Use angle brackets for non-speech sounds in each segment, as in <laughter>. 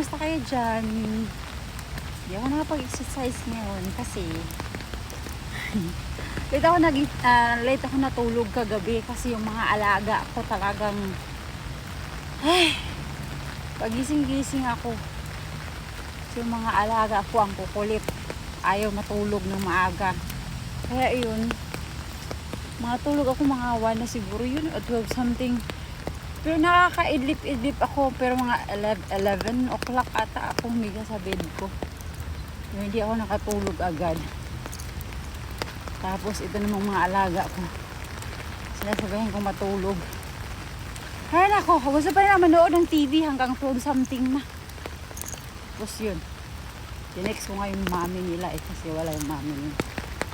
Kamusta kayo dyan? Hindi ako nakapag-exercise ngayon kasi <laughs> late ako, nag, ah, late ako natulog kagabi kasi yung mga alaga ko talagang ay, pagising-gising ako. Kasi yung mga alaga ko ang kukulit. Ayaw matulog ng maaga. Kaya yun, mga tulog ako mga 1 na siguro yun o 12 something. Pero nakakaidlip-idlip ako pero mga 11, 11 o'clock ata ako humiga sa bed ko. Pero hindi ako nakatulog agad. Tapos ito namang mga alaga ko. Sinasabihin ko matulog. Kaya nako, gusto pa rin manood ng TV hanggang 12 something na. Tapos yun. Tinext ko nga yung mami nila eh kasi wala yung mami niya.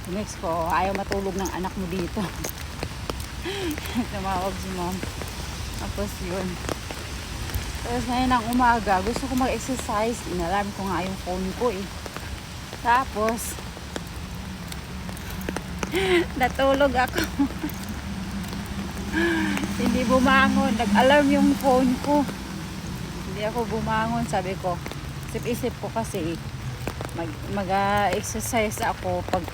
Tinext ko, ayaw matulog ng anak mo dito. <laughs> Tumawag si mom. Tapos yun. Tapos ngayon ng umaga, gusto ko mag-exercise. Inalarm ko nga yung phone ko eh. Tapos, <laughs> natulog ako. <laughs> Hindi bumangon. Nag-alarm yung phone ko. Hindi ako bumangon. Sabi ko, isip-isip ko kasi mag, mag-exercise ako pag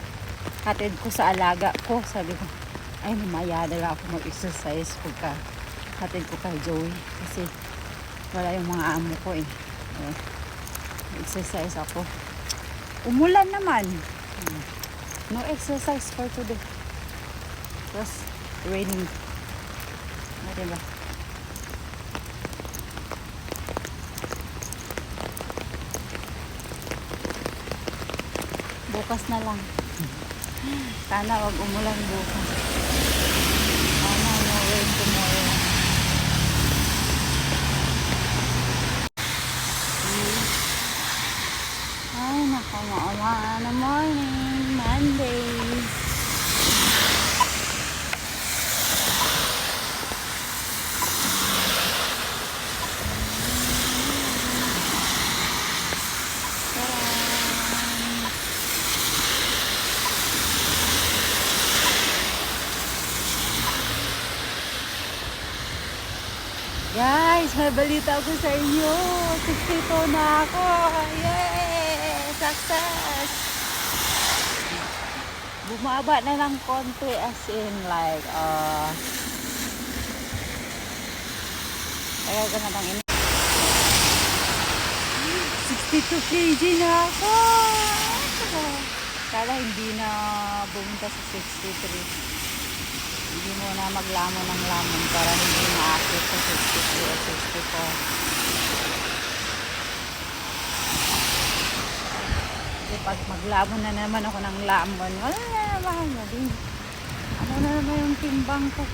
hatid ko sa alaga ko. Sabi ko, ay mamaya na lang ako mag-exercise pagka hatid ko kay Joey. Kasi wala yung mga amo ko eh. eh exercise ako. Umulan naman. No exercise for today. Was raining. Ah, diba? Bukas na lang. <laughs> Sana wag umulan bukas. Sana no rain tomorrow. Hmm. Ay, nako, maulan na morning. Monday. Tadaan! Guys, may balita ako sa inyo. 62 na ako. Yay! Success! Bumaba na ng konti as in like, uh, tagal ko na ini. 62 kg na ako! Kala hindi na bumunta sa 63 hindi mo na maglamon ng lamon para hindi maakit sa 63 o 64. Kasi pag maglamon na naman ako ng lamon, wala na naman. Ano na naman yung timbang ko?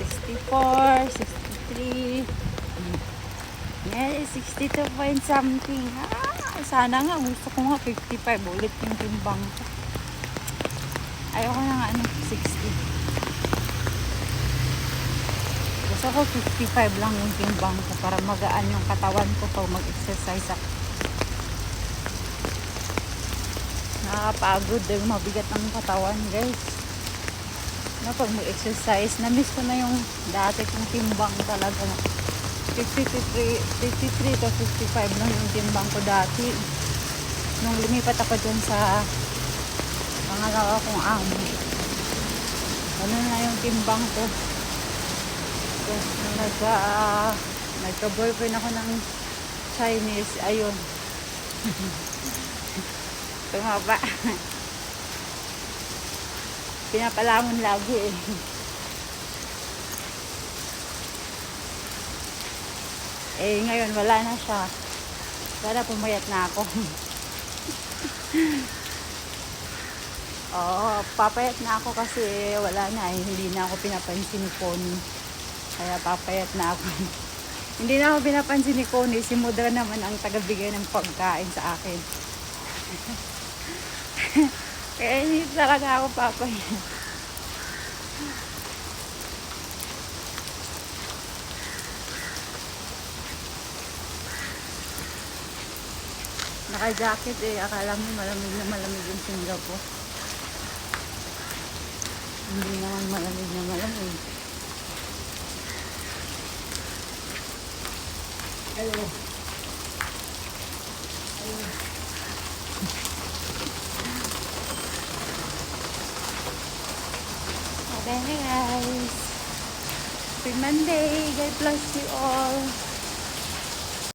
64, 63, yeah, 62 point something. Ah, sana nga, gusto ko nga 55 ulit yung timbang ko. Ayoko na nga ano, 60. Gusto ko 55 lang yung timbang ko para magaan yung katawan ko pag mag-exercise ako. Nakakapagod dahil mabigat ang katawan guys. Na pag mag-exercise, na-miss ko na yung dati kong timbang talaga. 53, 53 to 55 lang yung timbang ko dati. Nung lumipat ako dyan sa pangalawa kong amo. Ano na yung timbang ko. Tapos nung nagka, uh, nagka-boyfriend ako ng Chinese, ayun. <laughs> Tumaba. Pinapalamon lagi eh. Eh, ngayon wala na siya. Sana pumayat na ako. <laughs> Oo, papayat na ako kasi wala na eh. Hindi na ako pinapansin ni Connie. Kaya papayat na ako. <laughs> Hindi na ako pinapansin ni Connie. Si Mudra naman ang tagabigay ng pagkain sa akin. <laughs> Kaya <laughs> hindi talaga ako papayat. Naka-jacket eh. Akala mo malamig na malamig yung Singapore. Hindi naman malamig na malamig. Hello. Bye guys. Happy Monday. God bless you all.